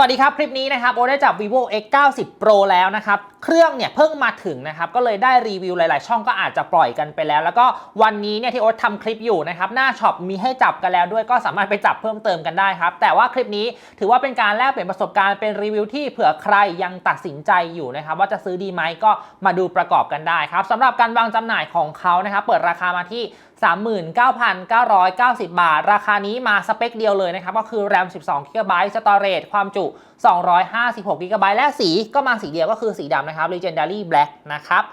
วัสดีครับคลิปนี้นะครับโอได้จับ vivo x 9 0 pro แล้วนะครับเครื่องเนี่ยเพิ่งมาถึงนะครับก็เลยได้รีวิวหลาย ๆ ช่องก็อาจจะปล่อยกันไปแล้ว แล้วก็วันนี้เนี่ยที่โอ๊ตทำคลิปอยู่นะครับหน้าช็อปมีให้จับกันแล้วด้วยก็สามารถไปจับเพิ่มเติมกันได้ครับแต่ว่าคลิปนี้ถือว่าเป็นการแลกเปลี่ยนประสบการณ์เป็นรีวิวที่เผื่อใครยังตัดสินใจอยู่นะครับว่าจะซื้อดีไหมก็มาดูประกอบกันได้ครับสำหรับการวางจำหน่ายของเขานะครับเปิดราคามาที่ 39,990 บาท ราคานี้มาสเปคเดียวเลยนะครับ ก็คือ RAM 12 GB Storage ความจุ 256 GB และสีก็มาสีเดียวก็คือสีดำนะครับ Legendary Black นะครับ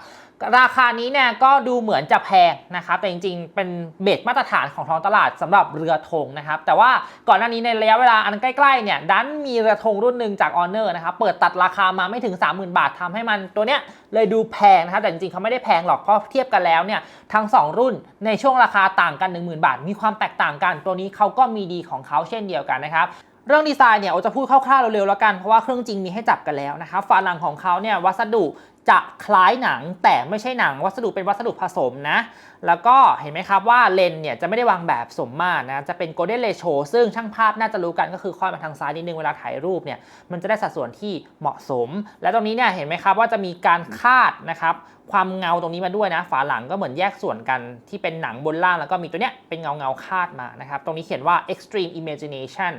ราคานี้เนี่ยก็ดูเหมือนจะแพงนะครับแต่จริงๆ เป็นเบสมาตรฐานของท้องตลาดสำหรับเรือธงนะครับแต่ว่าก่อนหน้านี้ในระยะเวลาอันใกล้ๆเนี่ยดันมีเรือธงรุ่นหนึ่งจาก Honor นะครับเปิดตัดราคามาไม่ถึง 30,000 บาททำให้มันตัวเนี้ยเลยดูแพงนะครับแต่จริงๆเขาไม่ได้แพงหรอกเพราะเทียบกันแล้วเนี่ยทั้ง 2 รุ่นในช่วงราคาต่างกัน 10,000 บาท มีความแตกต่างกัน ตัวนี้เขาก็มีดีของเขาเช่นเดียวกันนะครับเรื่องดีไซน์เนี่ยโอจะพูดคร่าวๆเร็วๆแล้วกัน เพราะว่าเครื่องจริงมีให้จับกันแล้วนะครับฝาหลังของเขาเนี่ยวัสดุ จะคล้ายหนังแต่ไม่ใช่หนังวัสดุเป็นวัสดุผสมนะ แล้วก็เห็นไหมครับว่าเลนส์เนี่ยจะไม่ได้วางแบบสมมาตรนะ จะเป็น golden ratio ซึ่งช่างภาพน่าจะรู้กันก็คือคอยมาทางซ้ายนิดนึงเวลาถ่ายรูปเนี่ยมันจะได้สัดส่วนที่เหมาะสม และตรงนี้เนี่ยเห็นไหมครับว่าจะมีการคาดนะครับความเงาตรงนี้มาด้วยนะ ฝาหลังก็เหมือนแยกส่วนกันที่เป็นหนังบนล่างแล้วก็มีตัวเนี้ยเป็นเงาเงาคาดมานะครับ ตรงนี้เขียนว่า extreme imagination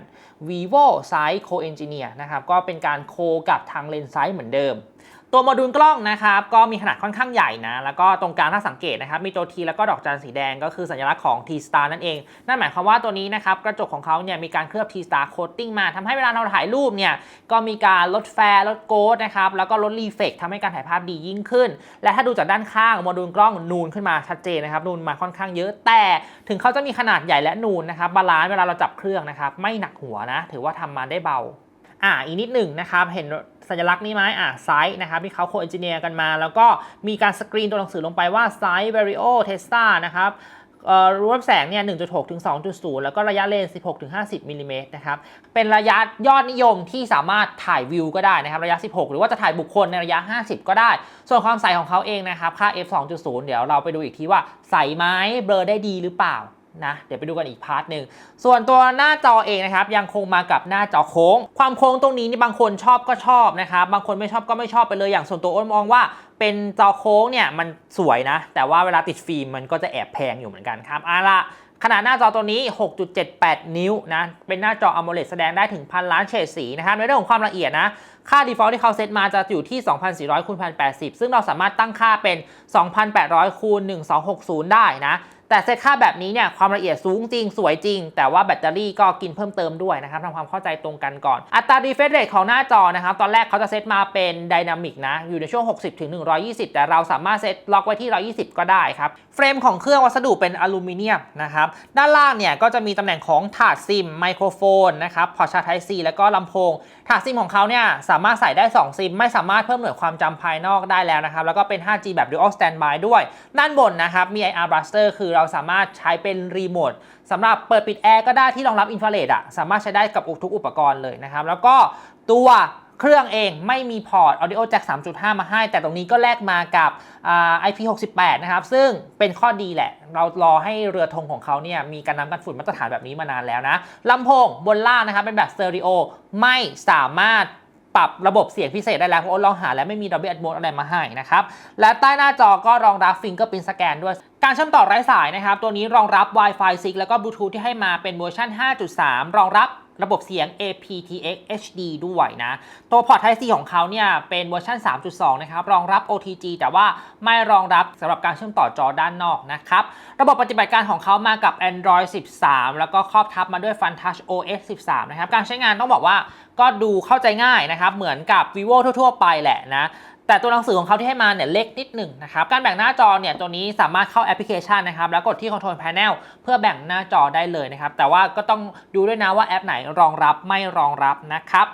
vivo side co engineer นะครับ ก็เป็นการโคกับทางเลนส์ไซส์เหมือนเดิม ตัวโมดูลกล้องนะครับก็มีขนาดค่อนข้างใหญ่นะ แล้วก็ตรงกลางถ้าสังเกตนะครับมีตัว T แล้วก็ดอกจันสีแดงก็คือสัญลักษณ์ของ T Star นั่นเอง นั่นหมายความว่าตัวนี้นะครับกระจกของเขาเนี่ยมีการเคลือบ T Star coating มาทำให้เวลาเราถ่ายรูปเนี่ยก็มีการลดแฟร์ลดโกดนะครับแล้วก็ลดรีเฟกทำให้การถ่ายภาพดียิ่งขึ้น และถ้าดูจากด้านข้างโมดูลกล้องนูนขึ้นมาชัดเจนนะครับนูนมาค่อนข้างเยอะแต่ ถึงเขาจะมีขนาดใหญ่และนูนนะครับบาลานซ์เวลาเราจับเครื่องนะครับไม่หนักหัวนะถือว่าทำมาได้เบาอ่าอีกนิดหนึ่งนะครับเห็น สัญลักษณ์นี้ไหมอ่าไซส์นะครับที่เขาโคเอนจิเนียร์กันมา แล้วก็มีการสกรีนตัวหนังสือลงไปว่าไซส์ Vario Testa นะครับเอ่อรวมแสงเนี่ย 1.6 ถึง 2.0 แล้วก็ระยะเลนส์16 ถึง 50มิลลิเมตรนะครับ เป็นระยะยอดนิยมที่สามารถถ่ายวิวก็ได้นะครับ ระยะ 16 หรือว่าจะถ่ายบุคคลในระยะ 50 ก็ได้ ส่วนความใสของเขาเองนะครับ ค่า f 2.0 เดี๋ยวเราไปดูอีกทีว่าใสไหมเบลอได้ดีหรือเปล่า นะเดี๋ยวไปดูกันอีกพาร์ทหนึ่งส่วนตัวหน้าจอเองนะครับยังคงมากับหน้าจอโค้ง ความโค้งตรงนี้นี่บางคนชอบก็ชอบนะครับบางคนไม่ชอบก็ไม่ชอบไปเลยอย่างส่วนตัวอ้นมองว่าเป็นจอโค้งเนี่ยมันสวยนะ แต่ว่าเวลาติดฟิล์มมันก็จะแอบแพงอยู่เหมือนกันครับเอาละขนาดหน้าจอตัวนี้ 6.78 นิ้วนะ เป็นหน้าจอ AMOLED แสดงได้ถึงพันล้านเฉดสีนะครับ ในเรื่องของความละเอียดนะ ค่า default ที่เขาเซตมาจะอยู่ที่ 2,400คูณ1080 ซึ่งเราสามารถตั้งค่าเป็น 2,800คูณ1260 ได้นะ แต่เซตค่าแบบนี้เนี่ยความละเอียดสูงจริงสวยจริง แต่ว่าแบตเตอรี่ก็กินเพิ่มเติมด้วยนะครับทำความเข้าใจตรงกันก่อน อัตรา refresh rate ของหน้าจอนะครับตอนแรกเขาจะเซตมาเป็น dynamic นะอยู่ในช่วง 60ถึง120 แต่เราสามารถเซตล็อกไว้ที่ 120 ก็ได้ครับเฟรมของเครื่องวัสดุเป็นอลูมิเนียมนะครับด้านล่างเนี่ยก็จะมีตำแหน่งของถาดซิมไมโครโฟนนะครับพอร์ชาร์จ Type C แล้วก็ลำโพง ถาดซิมของเขาเนี่ยสามารถใส่ได้ 2 ซิม ไม่สามารถเพิ่มหน่วยความจำภายนอกได้แล้วนะครับแล้วก็เป็น 5G แบบ Dual Standby ด้วย ด้านบนนะครับมี IR Blaster คือเราสามารถใช้เป็นรีโมทสำหรับเปิดปิดแอร์ก็ได้ที่รองรับอินฟราเรดอะสามารถใช้ได้กับทุกอุปกรณ์เลยนะครับ แล้วก็ตัวเครื่องเองไม่มีพอร์ต Audio Jack 3.5 มาให้ แต่ตรงนี้ก็แลกมากับ IP68 นะครับ ซึ่งเป็นข้อดีแหละ เรารอให้เรือธงของเขาเนี่ยมีการนำกันฝุ่นมาตรฐานแบบนี้มานานแล้วนะลำโพงบนล่างนะครับ เป็นแบบสเตอริโอไม่สามารถ ปรับระบบเสียงพิเศษได้แล้วเพราะลองหาแล้วไม่มี Dolby Atmos อะไรมาให้นะครับ และใต้หน้าจอก็รองรับ Fingerprint Scan ด้วย การเชื่อมต่อไร้สายนะครับ ตัวนี้รองรับ Wi-Fi 6 แล้วก็ Bluetooth ที่ให้มาเป็นเวอร์ชัน5.3 รองรับ ระบบเสียง aptX HD ด้วยนะ ตัวพอร์ต Type C ของเขาเนี่ย เป็นเวอร์ชัน3.2 นะครับ รองรับ OTG แต่ว่าไม่รองรับสำหรับการเชื่อมต่อจอด้านนอกนะครับ ระบบปฏิบัติการของเขามากับ Android 13 แล้วก็ครอบทับมาด้วย FunTouch OS 13 นะครับ การใช้งานต้องบอกว่าก็ดูเข้าใจง่ายนะครับ เหมือนกับ vivo ทั่ว ๆ ไปแหละนะ แต่ตัวหนังสือของเขาที่ให้มาเนี่ยเล็กนิดหนึ่งนะครับ การแบ่งหน้าจอเนี่ยตัวนี้สามารถเข้าแอปพลิเคชันนะครับ แล้วกดที่ Control Panel เพื่อแบ่งหน้าจอได้เลยนะครับ แต่ว่าก็ต้องดูด้วยนะว่าแอปไหนรองรับไม่รองรับนะครับ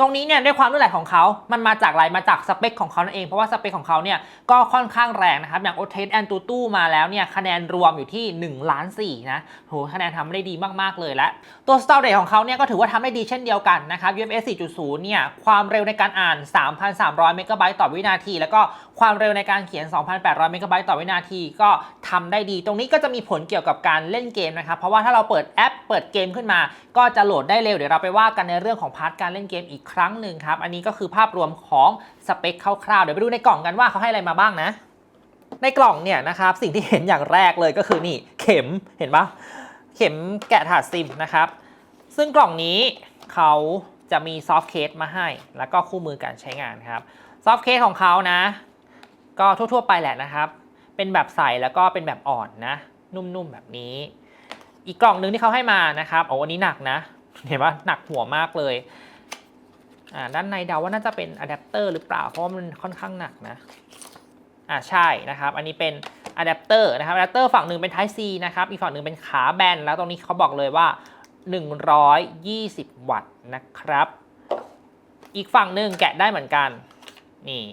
ตรงนี้เนี่ยด้วยความลื่นไหลของเขา มันมาจากอะไรมาจากสเปคของเขานั่นเอง เพราะว่าสเปคของเขาเนี่ยก็ค่อนข้างแรงนะครับ อย่าง o t e s and Tutu มาแล้วเนี่ยคะแนนรวมอยู่ที่1ล้าน4นะโหคะแนนทำได้ดีมาก ๆ เลยและตัว storage ของเขาเนี่ยก็ถือว่าทำได้ดีเช่นเดียวกันนะครับ UFS 4.0 เนี่ยความเร็วในการอ่าน 3,300 เมกะไบต์ต่อวินาที แล้วก็ความเร็วในการเขียน 2,800 เมกะไบต์ต่อวินาทีก็ทำได้ดี ตรงนี้ก็จะมีผลเกี่ยวกับการเล่นเกมนะครับ เพราะว่าถ้าเราเปิดแอปเปิดเกมขึ้นมา ก็จะโหลดได้เร็วเดี๋ยวเราไปว่ากันในเรื่องของพาร์ทการเล่นเกมอีกครั้งหนึ่งครับ อันนี้ก็คือภาพรวมของสเปคคร่าวๆ เดี๋ยวไปดูในกล่องกันว่าเขาให้อะไรมาบ้างนะ ในกล่องเนี่ยนะครับสิ่งที่เห็นอย่างแรกเลยก็คือนี่เข็มเห็นปะเข็มแกะถาดซิมนะครับ ซึ่งกล่องนี้เขาจะมีซอฟต์เคสมาให้ แล้วก็คู่มือการใช้งานครับซอฟต์เคสของเขานะ ก็ทั่วๆไปแหละนะครับ เป็นแบบใสแล้วก็เป็นแบบอ่อนนะ นุ่มๆแบบนี้ อีกกล่องหนึ่งที่เขาให้มานะครับโอ้อันนี้หนักนะ เห็นปะหนักหัวมากเลย อ่าด้านในเดาว่าน่าจะเป็นอะแดปเตอร์หรือเปล่า เพราะมันค่อนข้างหนักนะอ่าใช่นะครับ อันนี้เป็นอะแดปเตอร์นะครับอะแดปเตอร์ฝั่งหนึ่งเป็น Type C นะครับ อีกฝั่งหนึ่งเป็นขาแบน แล้วตรงนี้เขาบอกเลยว่า 120 วัตต์นะครับ อีกฝั่งหนึ่งแกะได้เหมือนกัน นี่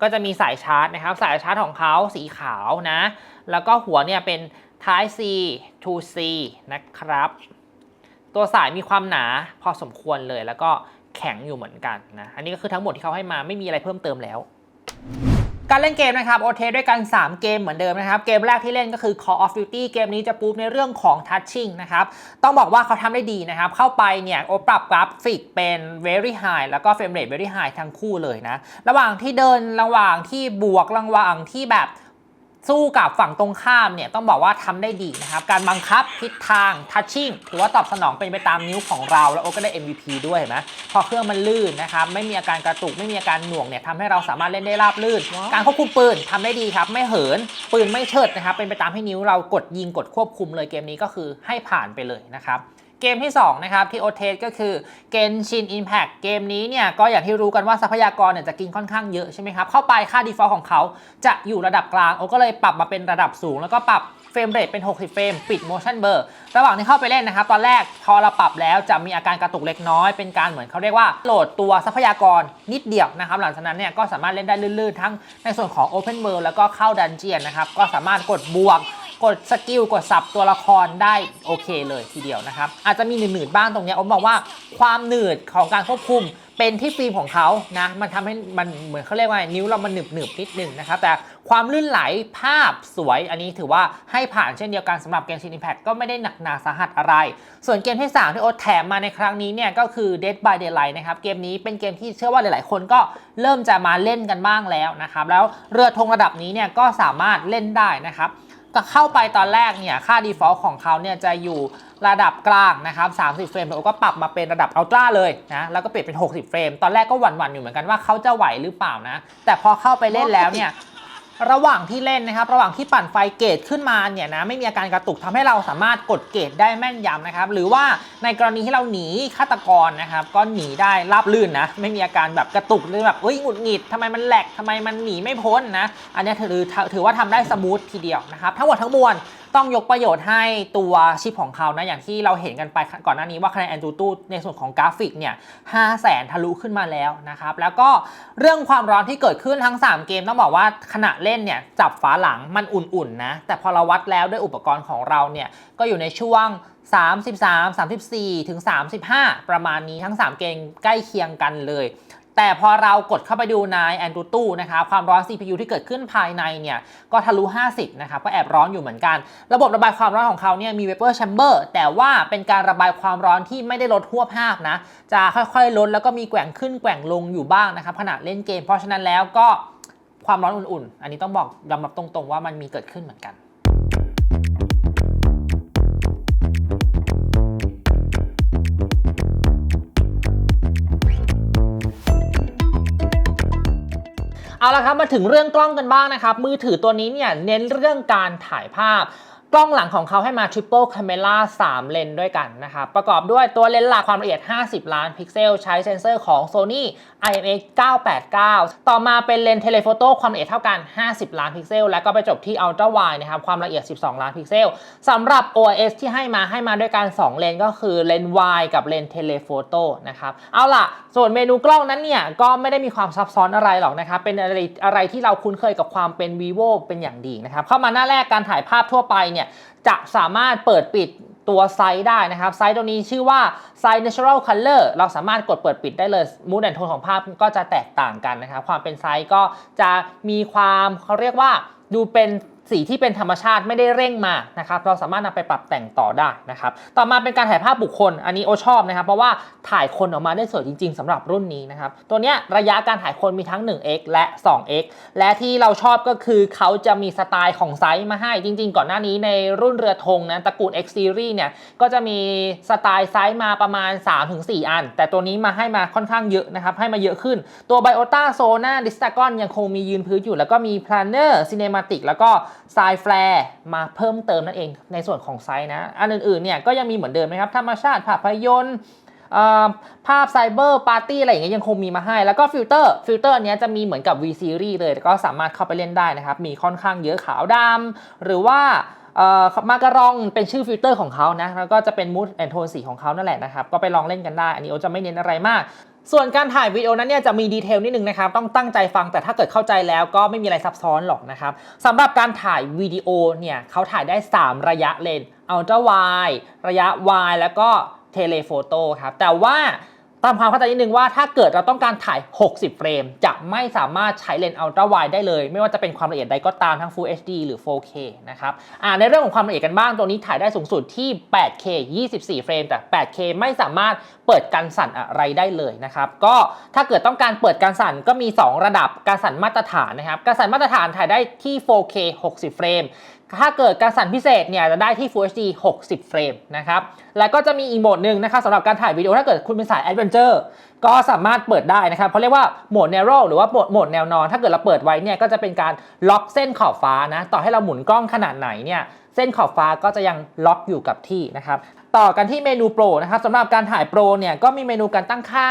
ก็จะมีสายชาร์จนะครับ สายชาร์จของเขาสีขาวนะ แล้วก็หัวเนี่ยเป็น Type C to C นะครับ ตัวสายมีความหนาพอสมควรเลยแล้วก็ แข็งอยู่เหมือนกันนะ อันนี้ก็คือทั้งหมดที่เขาให้มาไม่มีอะไรเพิ่มเติมแล้ว การเล่นเกมนะครับโอเทด้วยกัน 3 เกมเหมือนเดิมนะครับ เกมแรกที่เล่นก็คือ Call of Duty เกมนี้จะปูในเรื่องของ Touching นะครับ ต้องบอกว่าเขาทำได้ดีนะครับ เข้าไปเนี่ยโอปรับกราฟิกเป็น very high แล้วก็ frame rate very high ทั้งคู่เลยนะ ระหว่างที่เดินระหว่างที่บวกระหว่างที่แบบ สู้กับฝั่งตรงข้ามเนี่ยต้องบอกว่าทำได้ดีนะครับ การบังคับทิศทาง touching ถือว่าตอบสนองเป็นไปตามนิ้วของเรา แล้วโอก็ได้ MVP ด้วยเห็นไหมพอเครื่องมันลื่นนะครับไม่มีอาการกระตุกไม่มีอาการหน่วงเนี่ยทำให้เราสามารถเล่นได้ราบลื่นว้าวการควบคุมปืนทำได้ดีครับไม่เหินปืนไม่เชิดนะครับเป็นไปตามที่นิ้วเรากดยิงกดควบคุมเลยเกมนี้ก็คือให้ผ่านไปเลยนะครับ เกมที่ 2 นะครับ ที่โอเทสก็คือ Genshin Impact เกมนี้เนี่ยก็อย่างที่รู้กันว่าทรัพยากรเนี่ยจะกินค่อนข้างเยอะใช่ไหมครับ เข้าไปค่า default ของเขาจะอยู่ระดับกลาง โอก็เลยปรับมาเป็นระดับสูง แล้วก็ปรับเฟรมเรทเป็น 60 เฟรม ปิด motion blur ระหว่างที่เข้าไปเล่นนะครับ ตอนแรกพอเราปรับแล้วจะมีอาการกระตุกเล็กน้อย เป็นการเหมือนเขาเรียกว่าโหลดตัวทรัพยากรนิดเดียวนะครับ หลังจากนั้นเนี่ยก็สามารถเล่นได้ลื่นๆ ทั้งในส่วนของ Open World แล้วก็เข้าดันเจียนนะครับก็สามารถกดบวก กดสกิลกดสับตัวละครได้โอเคเลยทีเดียวนะครับ อาจจะมีหนืดๆบ้างตรงนี้ผมบอกว่าความหนืดของการควบคุมเป็นที่ฟิล์มของเขานะ มันทำให้มันเหมือนเขาเรียกว่านิ้วเรามันหนึบหนึบๆนิดนึงนะครับ แต่ความลื่นไหลภาพสวยอันนี้ถือว่าให้ผ่านเช่นเดียวกันสำหรับเกมชิน Impact ก็ไม่ได้หนักหนาสาหัสอะไร ส่วนเกมที่ 3 ที่โอตแถมมาในครั้งนี้เนี่ยก็คือ Dead by Daylight นะครับ เกมนี้เป็นเกมที่เชื่อว่าหลาย ๆ คนก็เริ่มจะมาเล่นกันบ้างแล้วนะครับ แล้วเรือธงระดับนี้เนี่ยก็สามารถเล่นได้นะครับ ก็เข้าไปตอนแรกเนี่ยค่า default ของเขาเนี่ยจะอยู่ระดับกลางนะครับ 30 เฟรมแต่โอก็ปรับมาเป็นระดับอัลตร้าเลยนะ แล้วก็เปลี่ยนเป็น 60 เฟรม ตอนแรกก็หวั่นๆอยู่เหมือนกันว่าเขาจะไหวหรือเปล่านะ แต่พอเข้าไปเล่นแล้วเนี่ย ระหว่างที่เล่นนะครับระหว่างที่ปั่นไฟเกตขึ้นมาเนี่ยนะไม่มีอาการกระตุกทำให้เราสามารถกดเกตได้แม่นยำนะครับหรือว่าในกรณีที่เราหนีฆาตกรนะครับก็หนีได้ราบลื่นนะไม่มีอาการแบบกระตุกหรือแบบเอ้ยหงุดหงิดทำไมมันแหลกทำไมมันหนีไม่พ้นนะอันนี้ถือถือว่าทำได้สมูททีเดียวนะครับทั้งหมดทั้งมวล ต้องยกประโยชน์ให้ตัวชิปของเขานะ อย่างที่เราเห็นกันไปก่อนหน้านี้ว่าคะแนนแอนจูตูในส่วนของกราฟิกเนี่ยห้าแสนทะลุขึ้นมาแล้วนะครับ แล้วก็เรื่องความร้อนที่เกิดขึ้นทั้ง 3 เกมต้องบอกว่าขณะเล่นเนี่ยจับฝาหลังมันอุ่นๆนะ แต่พอเราวัดแล้วด้วยอุปกรณ์ของเราเนี่ยก็อยู่ในช่วง 33 34 ถึง 35 ประมาณนี้ทั้ง 3 เกมใกล้เคียงกันเลย แต่พอเรากดเข้าไปดูใน a n t u t u นะครับความร้อน CPU ที่เกิดขึ้นภายในเนี่ยก็ทะลุ 50 นะครับก็แอบร้อนอยู่เหมือนกัน ระบบระบายความร้อนของเขาเนี่ยมี vapor chamber แต่ว่าเป็นการระบายความร้อนที่ไม่ได้ลดหัวภาพนะ จะค่อยๆ ลดแล้วก็มีแกว่งขึ้นแกว่งลงอยู่บ้างนะครับขณะเล่นเกมเพราะฉะนั้นแล้วก็ความร้อนอุ่นๆ อันนี้ต้องบอกยอมรับตรงๆว่ามันมีเกิดขึ้นเหมือนกัน เอาละครับมาถึงเรื่องกล้องกันบ้างนะครับมือถือตัวนี้เนี่ยเน้นเรื่องการถ่ายภาพ กล้องหลังของเขาให้มา Triple Camera 3 เลนด้วยกันนะครับประกอบด้วยตัวเลนส์หลักความละเอียด 50 ล้านพิกเซล ใช้เซ็นเซอร์ของ Sony IMX 989 ต่อมาเป็นเลนส์เทเลโฟโต้ความละเอียดเท่ากัน 50 ล้านพิกเซล แล้วก็ไปจบที่ Ultra Wide นะครับความละเอียด 12 ล้านพิกเซลสำหรับ OIS ที่ให้มาให้มาด้วยกัน 2 เลนก็คือเลนส์ wide กับเลนส์เทเลโฟโต้นะครับเอาล่ะ ส่วนเมนูกล้องนั้นเนี่ยก็ไม่ได้มีความซับซ้อนอะไรหรอกนะครับเป็นอะไรอะไรที่เราคุ้นเคยกับความเป็น vivo เป็นอย่างดีนะครับเข้ามาหน้าแรกการถ่ายภาพทั่วไปเนี่ยจะสามารถเปิดปิดตัวไซส์ได้นะครับ ไซส์ตัวนี้ชื่อว่าไซส์ natural color เราสามารถกดเปิดปิดได้เลยมูดแอนโทนของภาพก็จะแตกต่างกันนะครับ ความเป็นไซส์ก็จะมีความเขาเรียกว่าดูเป็น สีที่เป็นธรรมชาติไม่ได้เร่งมานะครับเราสามารถนำไปปรับแต่งต่อได้นะครับต่อมาเป็นการถ่ายภาพบุคคลอันนี้โอชอบนะครับเพราะว่าถ่ายคนออกมาได้สวยจริง ๆสำหรับรุ่นนี้นะครับตัวเนี้ยระยะการถ่ายคนมีทั้ง 1x และ 2x และที่เราชอบก็คือเขาจะมีสไตล์ของไซส์มาให้จริง ๆ ก่อนหน้านี้ในรุ่นเรือธงนะตระกูล X Series เนี่ยก็จะมีสไตล์ไซส์มาประมาณ 3-4 อัน แต่ตัวนี้มาให้มาค่อนข้างเยอะนะครับให้มาเยอะขึ้นตัว Biota Zona d i s t a g o n ยังคงมียืนพื้นอยู่ แล้วก็มี Planner Cinematic แล้วก็ Side Flare มาเพิ่มเติมนั่นเองในส่วนของไซส์นะ อันอื่นๆเนี่ยก็ยังมีเหมือนเดิมนะครับ ธรรมชาติภาพยนตร์ภาพไซเบอร์ปาร์ตี้อะไรอย่างเงี้ยยังคงมีมาให้ แล้วก็ฟิลเตอร์ฟิลเตอร์เนี้ยจะมีเหมือนกับ V Series เลย ก็สามารถเข้าไปเล่นได้นะครับ มีค่อนข้างเยอะขาวดำหรือว่ามาการองเป็นชื่อฟิลเตอร์ของเขานะ แล้วก็จะเป็นมูดแอนโทนสีของเขานั่นแหละนะครับ ก็ไปลองเล่นกันได้ อันนี้โอจะไม่เน้นอะไรมาก ส่วนการถ่ายวิดีโอนั้นเนี่ยจะมีดีเทลนิดนึงนะครับต้องตั้งใจฟังแต่ถ้าเกิดเข้าใจแล้วก็ไม่มีอะไรซับซ้อนหรอกนะครับสำหรับการถ่ายวิดีโอเนี่ยเขาถ่ายได้ 3 ระยะเลนอัลตร้าไวระยะ Y แล้วก็เทเลโฟโต้ครับแต่ว่า ตามความเข้าใจนิดนึงว่าถ้าเกิดเราต้องการถ่าย 60 เฟรม จะไม่สามารถใช้เลนส์อัลตร้าไวได้เลย ไม่ว่าจะเป็นความละเอียดใดก็ตามทั้ง Full HD หรือ 4K นะครับอ่าในเรื่องของความละเอียดกันบ้าง ตัวนี้ถ่ายได้สูงสุดที่ 8K 24 เฟรม แต่ 8K ไม่สามารถเปิดการสั่นอะไรได้เลยนะครับ ก็ถ้าเกิดต้องการเปิดการสั่นก็มี 2 ระดับการสั่นมาตรฐานนะครับ การสั่นมาตรฐานถ่ายได้ที่ 4K 60 เฟรม ถ้าเกิดการสั่นพิเศษเนี่ยจะได้ที่ Full HD 60 เฟรมนะครับ แล้วก็จะมีอีกโหมดหนึ่งนะครับสำหรับการถ่ายวิดีโอถ้าเกิดคุณเป็นสายแอดเวนเจอร์ก็สามารถเปิดได้นะครับเขาเรียกว่าโหมด narrow หรือว่าโหมดโหมดแนวนอน ถ้าเกิดเราเปิดไว้เนี่ยก็จะเป็นการล็อกเส้นขอบฟ้านะ ต่อให้เราหมุนกล้องขนาดไหนเนี่ยเส้นขอบฟ้าก็จะยังล็อกอยู่กับที่นะครับ ต่อกันที่เมนูโปรนะครับสำหรับการถ่ายโปรเนี่ยก็มีเมนูการตั้งค่า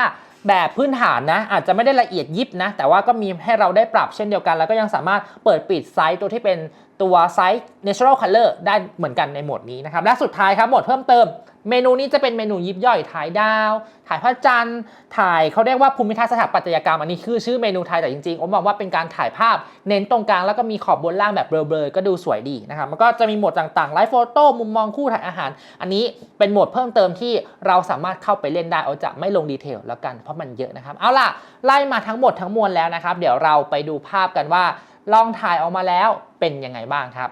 แบบพื้นฐานนะอาจจะไม่ได้ละเอียดยิบนะแต่ว่าก็มีให้เราได้ปรับเช่นเดียวกัน แล้วก็ยังสามารถเปิดปิดไซส์ตัวที่เป็น ตัวไซส์ natural color ได้เหมือนกันในโหมดนี้นะครับ และสุดท้ายครับโหมดเพิ่มเติม เมนูนี้จะเป็นเมนูยิบย่อยถ่ายดาว ถ่ายพระจันทร์ ถ่ายเขาเรียกว่าภูมิทัศน์สถาปัตยกรรม อันนี้คือชื่อเมนูไทยแต่จริงๆ ผมมองว่าเป็นการถ่ายภาพ เน้นตรงกลางแล้วก็มีขอบบนล่างแบบเบลอๆก็ดูสวยดีนะครับ มันก็จะมีโหมดต่างๆ ไลฟ์โฟโต้ มุมมองคู่ถ่ายอาหาร อันนี้เป็นโหมดเพิ่มเติมที่เราสามารถเข้าไปเล่นได้ เอาจะไม่ลงดีเทลแล้วกัน เพราะมันเยอะนะครับ เอาล่ะ ไล่มาทั้งหมดทั้งมวลแล้วนะครับ เดี๋ยวเราไปดูภาพกันว่า ลองถ่ายออกมาแล้วเป็นยังไงบ้างครับ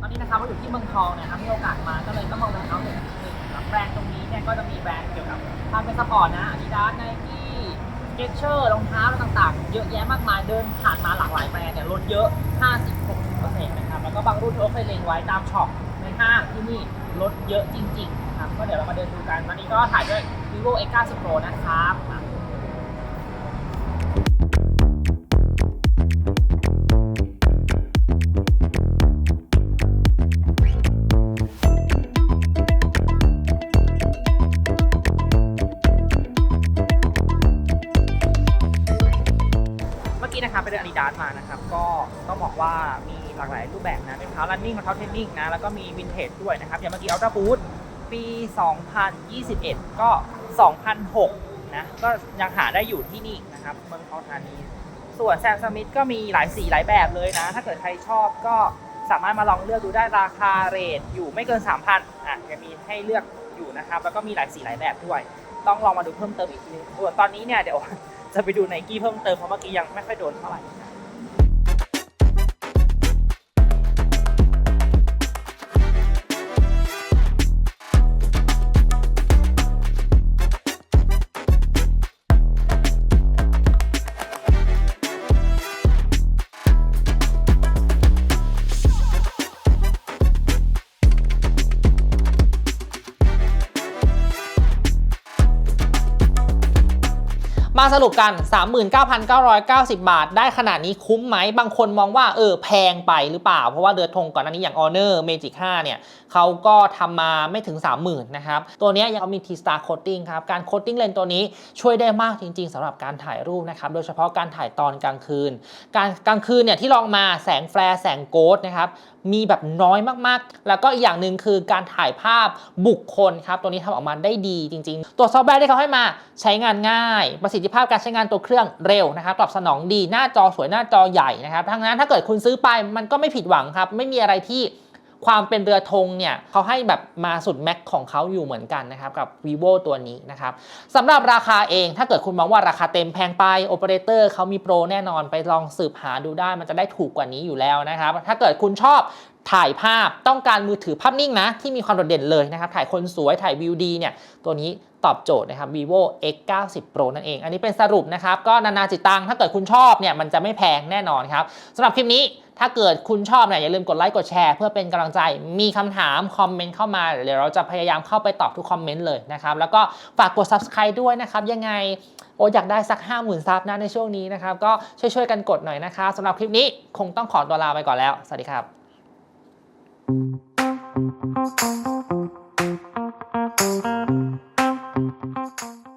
ตอนนี้นะครับเราอยู่ที่เมืองทองนะครับมีโอกาสมาก็เลยต้องมองทองหนึ่งหนึ่งแบรนด์ตรงนี้เนี่ยก็จะมีแบรนด์เกี่ยวกับความเป็นสปอร์ตนะอาดิดาสไนกี้เกเชอร์รองเท้าต่างๆ เยอะแยะมากมายเดินผ่านมาหลากหลายแบรนด์เนี่ยลดเยอะ 50-60%นะครับแล้วก็บางรุ่นที่เขาเคยเล็งไว้ตามช็อปในห้างที่นี่ลดเยอะจริง ๆ นะครับ ก็เดี๋ยวเรามาเดินดูกัน วันนี้ก็ถ่ายด้วย vivo X9 Pro นะครับเมื่อกี้นะครับไปเดินอาดิดาสมานะครับ ก็ต้องบอกว่ามีหลากหลายรูปแบบนะเป็นเท้า running รองเท้าเทนนิ่งนะ แล้วก็มีวินเทจด้วยนะครับ อย่างเมื่อกี้ Ultra Boost ปี 2021 ก็ 2006 นะ ก็ยังหาได้อยู่ที่นี่นะครับเมืองทองธานี ส่วนแซมสมิธก็มีหลายสีหลายแบบเลยนะ ถ้าเกิดใครชอบก็สามารถมาลองเลือกดูได้ราคาเรทอยู่ไม่เกิน 3,000อะยังมีให้เลือกอยู่นะครับ แล้วก็มีหลายสีหลายแบบด้วย ต้องลองมาดูเพิ่มเติมอีกทีนึงส่วนตอนนี้เนี่ยเดี๋ยวจะไปดูไนกี้เพิ่มเติมเพราะเมื่อกี้ยังไม่ค่อยโดนเท่าไหร่ มาสรุปกัน 39,990 บาท ได้ขนาดนี้คุ้มไหม บางคนมองว่าเออแพงไปหรือเปล่า เพราะว่าเรือดธงก่อนหน้านี้อย่าง Honor Magic 5 เนี่ยเขาก็ทำมาไม่ถึง 30,000 นะครับ ตัวนี้ยังมี T-Star Coating ครับ การ Coating เลนตัวนี้ช่วยได้มากจริง ๆสำหรับการถ่ายรูปนะครับ โดยเฉพาะการถ่ายตอนกลางคืน การกลางคืนเนี่ยที่ลองมาแสงแฟร์แสงโกดนะครับ มีแบบน้อยมากๆ แล้วก็อีกอย่างหนึ่งคือการถ่ายภาพบุคคลครับ ตัวนี้ทำออกมาได้ดีจริง ๆ ตัวซอฟต์แวร์ที่เขาให้มาใช้งานง่าย ประสิทธิภาพการใช้งานตัวเครื่องเร็วนะครับ ตอบสนองดี หน้าจอสวย หน้าจอใหญ่นะครับ ทั้งนั้นถ้าเกิดคุณซื้อไปมันก็ไม่ผิดหวังครับ ไม่มีอะไรที่ ความเป็นเรือธงเนี่ยเขาให้แบบมาสุดแม็กของเขาอยู่เหมือนกันนะครับกับ vivo ตัวนี้นะครับสำหรับราคาเองถ้าเกิดคุณมองว่าราคาเต็มแพงไปโอเปอเรเตอร์เขามีโปรแน่นอนไปลองสืบหาดูได้มันจะได้ถูกกว่านี้อยู่แล้วนะครับถ้าเกิดคุณชอบ ถ่ายภาพต้องการมือถือภาพนิ่งนะ ที่มีความโดดเด่นเลยนะครับ ถ่ายคนสวยถ่ายวิวดีเนี่ยตัวนี้ตอบโจทย์นะครับ vivo x 9 0 pro นั่นเอง อันนี้เป็นสรุปนะครับ ก็นานาจิตตังถ้าเกิดคุณชอบเนี่ยมันจะไม่แพงแน่นอนครับสำหรับคลิปนี้ถ้าเกิดคุณชอบเนี่ยอย่าลืมกดไลค์กดแชร์เพื่อเป็นกำลังใจมีคำถามคอมเมนต์เข้ามาเดี๋ยวเราจะพยายามเข้าไปตอบทุกคอมเมนต์เลยนะครับแล้วก็ฝากกด subscribe ด้วยนะครับยังไงโอ้อยากได้สัก 5 0,000ซับนะในช่วงนี้นะครับก็ช่วยๆกันกดหน่อยนะคะสำหรับคลิปนี้คงต้องขอตัวลาไปก่อนแล้วสวัสดีครับ Thank you.